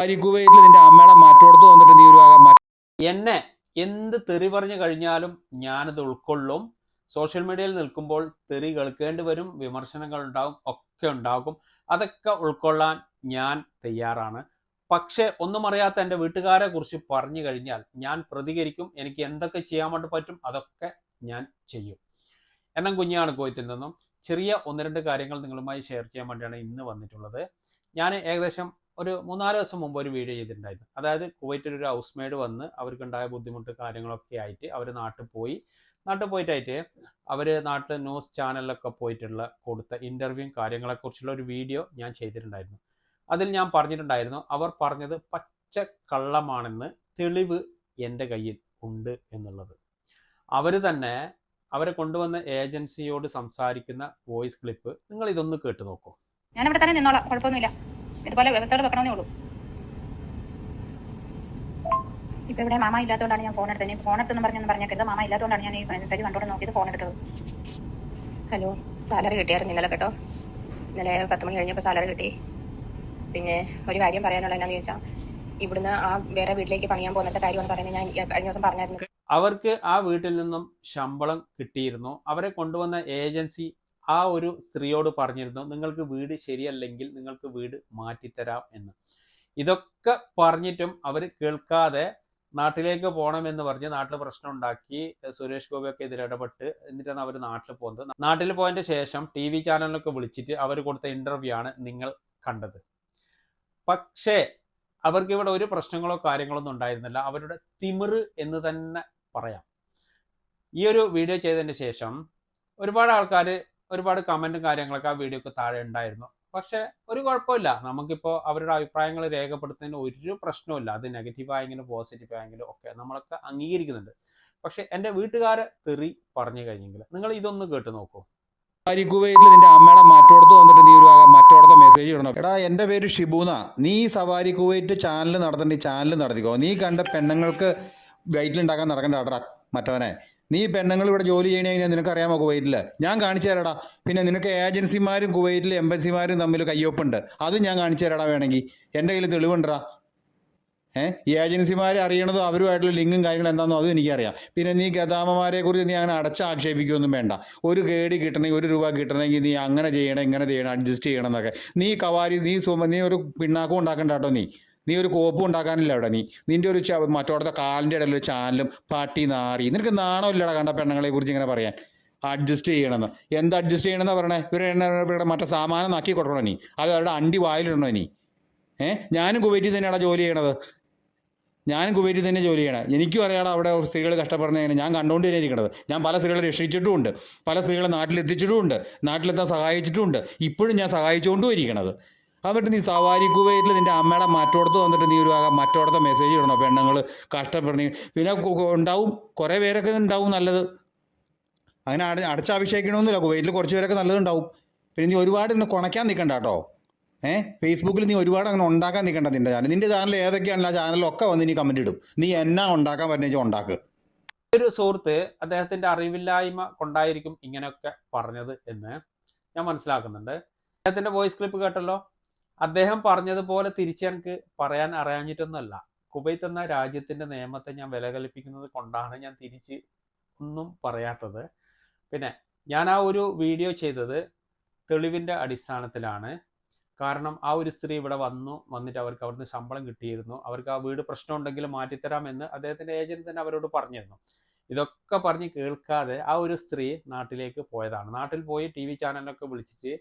നിന്റെ അമ്മയുടെ മാറ്റോടത്ത് വന്നിട്ട് നീ ഒരു എന്നെ എന്ത് തെറി പറഞ്ഞു കഴിഞ്ഞാലും ഞാനത് ഉൾക്കൊള്ളും. സോഷ്യൽ മീഡിയയിൽ നിൽക്കുമ്പോൾ തെറി കേൾക്കേണ്ടി വരും വിമർശനങ്ങൾ ഉണ്ടാകും ഒക്കെ ഉണ്ടാകും. അതൊക്കെ ഉൾക്കൊള്ളാൻ ഞാൻ തയ്യാറാണ്. പക്ഷേ ഒന്നും അറിയാത്ത എന്റെ വീട്ടുകാരെ കുറിച്ച് പറഞ്ഞു കഴിഞ്ഞാൽ ഞാൻ പ്രതികരിക്കും എനിക്ക് എന്തൊക്കെ ചെയ്യാൻ വേണ്ടി പറ്റും അതൊക്കെ ഞാൻ ചെയ്യും. എന്നാൽ കുഞ്ഞാണ് കോയത്തിൽ നിന്നും. ചെറിയ ഒന്ന് രണ്ട് കാര്യങ്ങൾ നിങ്ങളുമായി ഷെയർ ചെയ്യാൻ വേണ്ടിയാണ് ഇന്ന് വന്നിട്ടുള്ളത്. ഞാൻ ഏകദേശം ഒരു മൂന്നാൽ ദിവസം മുമ്പ് ഒരു വീഡിയോ ചെയ്തിട്ടുണ്ടായിരുന്നു. അതായത് കുവൈറ്റിൽ ഒരു ഹൗസ് മെയ്ഡ് വന്ന് അവർക്കുണ്ടായ ബുദ്ധിമുട്ട് കാര്യങ്ങളൊക്കെ ആയിട്ട് അവർ നാട്ടിൽ പോയി. നാട്ടിൽ പോയിട്ടായിട്ട് അവർ നാട്ടിൽ ന്യൂസ് ചാനലിലൊക്കെ പോയിട്ടുള്ള കൊടുത്ത ഇന്റർവ്യൂവും കാര്യങ്ങളെക്കുറിച്ചുള്ള ഒരു വീഡിയോ ഞാൻ ചെയ്തിട്ടുണ്ടായിരുന്നു. അതിൽ ഞാൻ പറഞ്ഞിട്ടുണ്ടായിരുന്നു അവർ പറഞ്ഞത് പച്ച കള്ളമാണെന്ന് തെളിവ് എന്റെ കയ്യിൽ ഉണ്ട് എന്നുള്ളത്. അവർ തന്നെ അവരെ കൊണ്ടുവന്ന ഏജൻസിയോട് സംസാരിക്കുന്ന വോയിസ് ക്ലിപ്പ് നിങ്ങൾ ഇതൊന്ന് കേട്ടു നോക്കൂ. ഞാൻ ഞാനിവിടെ തന്നെ നിന്നോളാം കുഴപ്പമൊന്നുമില്ല. ഇതുപോലെ വ്യവസ്ഥകൾ വെക്കണമെന്നേ ഉള്ളൂ. ഇപ്പൊ ഇവിടെ മാമ ഇല്ലാത്തതുകൊണ്ടാണ് ഞാൻ ഫോൺ എടുത്തത്. ഫോൺ എടുത്തെന്ന് പറഞ്ഞെന്ന് പറഞ്ഞേക്കരുത്. മാമ ഇല്ലാത്തതുകൊണ്ടാണ് ഞാൻ ഈ മെസ്സേജ് കണ്ടോണ്ട് നോക്കിയത് ഫോൺ എടുത്തത്. ഹലോ സാലറി കിട്ടിയായിരുന്നു ഇന്നലെ കേട്ടോ. ഇന്നലെ പത്ത് മണി കഴിഞ്ഞപ്പോൾ സാലറി കിട്ടി. പിന്നെ ഒരു കാര്യം പറയാനുള്ള എന്നാന്ന് ചോദിച്ചാൽ ഇവിടുന്ന് ആ വേറെ വീട്ടിലേക്ക് പണിയാൻ പോകുന്ന കാര്യമാണ് പറയുന്നത് ഞാൻ കഴിഞ്ഞ ദിവസം പറഞ്ഞായിരുന്നു. അവർക്ക് ആ വീട്ടിൽ നിന്നും ശമ്പളം കിട്ടിയിരുന്നു. അവരെ കൊണ്ടുവന്ന ഏജൻസി ആ ഒരു സ്ത്രീയോട് പറഞ്ഞിരുന്നു നിങ്ങൾക്ക് വീട് ശരിയല്ലെങ്കിൽ നിങ്ങൾക്ക് വീട് മാറ്റിത്തരാം എന്ന്. ഇതൊക്കെ പറഞ്ഞിട്ടും അവർ കേൾക്കാതെ നാട്ടിലേക്ക് പോകണമെന്ന് പറഞ്ഞ് നാട്ടിൽ പ്രശ്നം ഉണ്ടാക്കി സുരേഷ് ഗോപിയൊക്കെ ഇതിലിടപെട്ട് എന്നിട്ടാണ് അവർ നാട്ടിൽ പോകുന്നത്. നാട്ടിൽ പോയതിന്റെ ശേഷം ടി വി ചാനലിലൊക്കെ വിളിച്ചിട്ട് അവർ കൊടുത്ത ഇന്റർവ്യൂ ആണ് നിങ്ങൾ കണ്ടത്. പക്ഷേ അവർക്ക് ഇവിടെ ഒരു പ്രശ്നങ്ങളോ കാര്യങ്ങളോ ഒന്നും ഉണ്ടായിരുന്നില്ല. അവരുടെ തിമിറ് എന്ന് തന്നെ പറയാം. ഈ ഒരു വീഡിയോ ചെയ്തതിന് ശേഷം ഒരുപാട് ആൾക്കാർ ഒരുപാട് കമന്റും കാര്യങ്ങളൊക്കെ ആ വീഡിയോക്ക് താഴെ ഉണ്ടായിരുന്നു. പക്ഷെ ഒരു കുഴപ്പമില്ല. നമുക്കിപ്പോൾ അവരുടെ അഭിപ്രായങ്ങൾ രേഖപ്പെടുത്തുന്നതിന് ഒരു പ്രശ്നവുമില്ല. അത് നെഗറ്റീവ് ആയെങ്കിലും പോസിറ്റീവ് ആയെങ്കിലും ഒക്കെ നമ്മളൊക്കെ അംഗീകരിക്കുന്നുണ്ട്. പക്ഷെ എന്റെ വീട്ടുകാരെ തെറി പറഞ്ഞു കഴിഞ്ഞെങ്കിൽ നിങ്ങൾ ഇതൊന്ന് കേട്ട് നോക്കൂ. സവാരി കുവൈറ്റിൽ നിന്റെ അമ്മയുടെ മറ്റോടത്ത് വന്നിട്ട് നീ ഒരു മറ്റോടത്തെ മെസ്സേജ് ഇടണം? എടാ എന്റെ പേര് ഷിബൂന നീ സവാരി കുവൈറ്റ് ചാനൽ നടത്തേണ്ടി ചാനൽ നടത്തിക്കോ. നീ കണ്ട പെണ്ണുങ്ങൾക്ക് വയറ്റിലുണ്ടാക്കാൻ നടക്കണ്ട അടടാ മറ്റവനെ. നീ പെണ്ണുങ്ങൾ ഇവിടെ ജോലി ചെയ്യണ കഴിഞ്ഞാൽ നിനക്കറിയാമോ കുവൈറ്റിൽ ഞാൻ കാണിച്ചു തരാടാ. പിന്നെ നിനക്ക് ഏജൻസിമാരും കുവൈറ്റിലെ എംബസിമാരും തമ്മിൽ കയ്യൊപ്പുണ്ട്. അത് ഞാൻ കാണിച്ചു തരാടാ വേണമെങ്കിൽ. എന്റെ കയ്യിൽ തെളിവുണ്ടടാ. ഏഹ് ഈ ഏജൻസിമാരെ അറിയണതും അവരുമായിട്ടുള്ള ലിങ്കും കാര്യങ്ങളും എന്താണെന്നും അതും എനിക്കറിയാം. പിന്നെ നീ ഗതാമമാരെ കുറിച്ച് നീ അങ്ങനെ അടച്ച ആക്ഷേപിക്കുകയൊന്നും വേണ്ട. ഒരു കേടി കിട്ടണമെങ്കിൽ ഒരു രൂപ കിട്ടണമെങ്കിൽ നീ അങ്ങനെ ചെയ്യണം ഇങ്ങനെ ചെയ്യണം അഡ്ജസ്റ്റ് ചെയ്യണം എന്നൊക്കെ. നീ കവാരി നീ സുമ നീ ഒരു പിണ്ണാക്കും ഉണ്ടാക്കണ്ട കേട്ടോ നീ. നീ ഒരു കോപ്പും ഉണ്ടാക്കാനില്ല അവിടെ നീ. നിന്റെ ഒരു മറ്റോടത്തെ കാലിന്റെ ഇടയിൽ ഒരു ചാനലും പാട്ടി നാറി. നിനക്ക് നാണമില്ലടാ കണ്ട പെണ്ണുങ്ങളെ കുറിച്ച് ഇങ്ങനെ പറയാൻ. അഡ്ജസ്റ്റ് ചെയ്യണമെന്ന്. എന്ത് അഡ്ജസ്റ്റ് ചെയ്യണമെന്നാ പറയണേ? ഇവരുടെ മറ്റേ സാമാനം നാക്കി കൊടുക്കണോ നീ? അത് അവരുടെ അണ്ടി വായിലിടണോ നീ? ഏഹ് ഞാനും കുവൈറ്റിൽ തന്നെയാണ് ജോലി ചെയ്യണത്. ഞാനും കുവൈറ്റിൽ തന്നെ ജോലി ചെയ്യണം. എനിക്കും അറിയാം അവിടെ സ്ത്രീകൾ കഷ്ടപ്പെടുന്നത് എങ്ങനെ ഞാൻ കണ്ടുകൊണ്ട് തന്നെ ഇരിക്കണത്. ഞാൻ പല സ്ത്രീകളെ രക്ഷിച്ചിട്ടുമുണ്ട്. പല സ്ത്രീകളെ നാട്ടിലെത്തിച്ചിട്ടുമുണ്ട്. നാട്ടിലെത്താൻ സഹായിച്ചിട്ടുമുണ്ട്. ഇപ്പോഴും ഞാൻ സഹായിച്ചുകൊണ്ടും ഇരിക്കണത്. എന്നിട്ട് നീ സവാരി കുവൈറ്റിൽ നിന്റെ അമ്മയുടെ മറ്റോടത്ത് വന്നിട്ട് നീ ഒരു മറ്റോടത്തെ മെസ്സേജ് ഇടണോ? പെണ്ണുങ്ങൾ കഷ്ടപ്പെടണേ പിന്നെ ഉണ്ടാവും. കുറേ പേരൊക്കെ ഉണ്ടാവും നല്ലത്. അങ്ങനെ അട അടച്ചാഭിഷേക്കണമെന്നില്ല കുവൈറ്റിൽ കുറച്ച് പേരൊക്കെ നല്ലതുണ്ടാവും പിന്നെ നീ ഒരുപാട് എന്നെ കുണയ്ക്കാൻ നിൽക്കണ്ട കേട്ടോ. ഏഹ് ഫേസ്ബുക്കിൽ നീ ഒരുപാട് അങ്ങനെ ഉണ്ടാക്കാൻ നിൽക്കണ്ട നിന്റെ ചാനൽ നിന്റെ ചാനൽ ഏതൊക്കെയാണല്ലോ ആ ചാനലൊക്കെ വന്ന് നീ കമന്റ് ഇടും. നീ എന്നാ ഉണ്ടാക്കാൻ പറ്റുന്ന ഉണ്ടാക്ക്. ഒരു സുഹൃത്ത് അദ്ദേഹത്തിന്റെ അറിവില്ലായ്മ കൊണ്ടായിരിക്കും ഇങ്ങനെയൊക്കെ പറഞ്ഞത് എന്ന് ഞാൻ മനസ്സിലാക്കുന്നുണ്ട്. അദ്ദേഹത്തിന്റെ വോയിസ് ക്ലിപ്പ് കേട്ടല്ലോ? അദ്ദേഹം പറഞ്ഞതുപോലെ തിരിച്ച് എനിക്ക് പറയാൻ അറിയാഞ്ഞിട്ടൊന്നുമല്ല. കുവൈത്ത് എന്ന രാജ്യത്തിന്റെ നിയമത്തെ ഞാൻ വില കൽപ്പിക്കുന്നത് കൊണ്ടാണ് ഞാൻ തിരിച്ച് ഒന്നും പറയാത്തത്. പിന്നെ ഞാൻ ആ ഒരു വീഡിയോ ചെയ്തത് തെളിവിന്റെ അടിസ്ഥാനത്തിലാണ്. കാരണം ആ ഒരു സ്ത്രീ ഇവിടെ വന്നു വന്നിട്ട് അവർക്ക് അവിടുന്ന് ശമ്പളം കിട്ടിയിരുന്നു. അവർക്ക് ആ വീട് പ്രശ്നം ഉണ്ടെങ്കിൽ മാറ്റിത്തരാമെന്ന് അദ്ദേഹത്തിന്റെ ഏജന്റ് തന്നെ അവരോട് പറഞ്ഞിരുന്നു. ഇതൊക്കെ പറഞ്ഞ് കേൾക്കാതെ ആ ഒരു സ്ത്രീ നാട്ടിലേക്ക് പോയതാണ്. നാട്ടിൽ പോയി ടി വി ചാനലിനൊക്കെ വിളിച്ചിട്ട്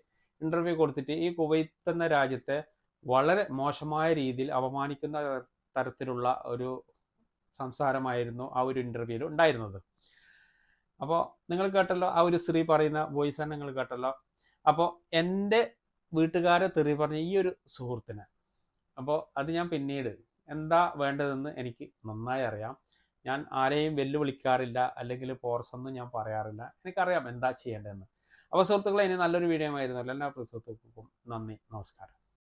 ഇന്റർവ്യൂ കൊടുത്തിട്ട് ഈ കുവൈത്ത് എന്ന രാജ്യത്തെ വളരെ മോശമായ രീതിയിൽ അപമാനിക്കുന്ന തരത്തിലുള്ള ഒരു സംസാരമായിരുന്നു ആ ഒരു ഇന്റർവ്യൂവിൽ ഉണ്ടായിരുന്നത്. അപ്പോൾ നിങ്ങൾ കേട്ടല്ലോ ആ ഒരു സ്ത്രീ പറയുന്ന വോയിസ് തന്നെ നിങ്ങൾ കേട്ടല്ലോ. അപ്പോൾ എന്റെ വീട്ടുകാരെ തെറി പറഞ്ഞ ഈ ഒരു സുഹൃത്തിനെ അപ്പോൾ അത് ഞാൻ പിന്നീട് എന്താ വേണ്ടതെന്ന് എനിക്ക് നന്നായി അറിയാം. ഞാൻ ആരെയും വെല്ലുവിളിക്കാറില്ല അല്ലെങ്കിൽ പോർസൊന്നും ഞാൻ പറയാറില്ല. എനിക്കറിയാം എന്താ ചെയ്യേണ്ടതെന്ന്. അപ്പോൾ സുഹൃത്തുക്കളെ ഇനി നല്ലൊരു വീഡിയോ ആയിരുന്നല്ലോ എല്ലാ സുഹൃത്തുക്കൾക്കും നന്ദി നമസ്കാരം.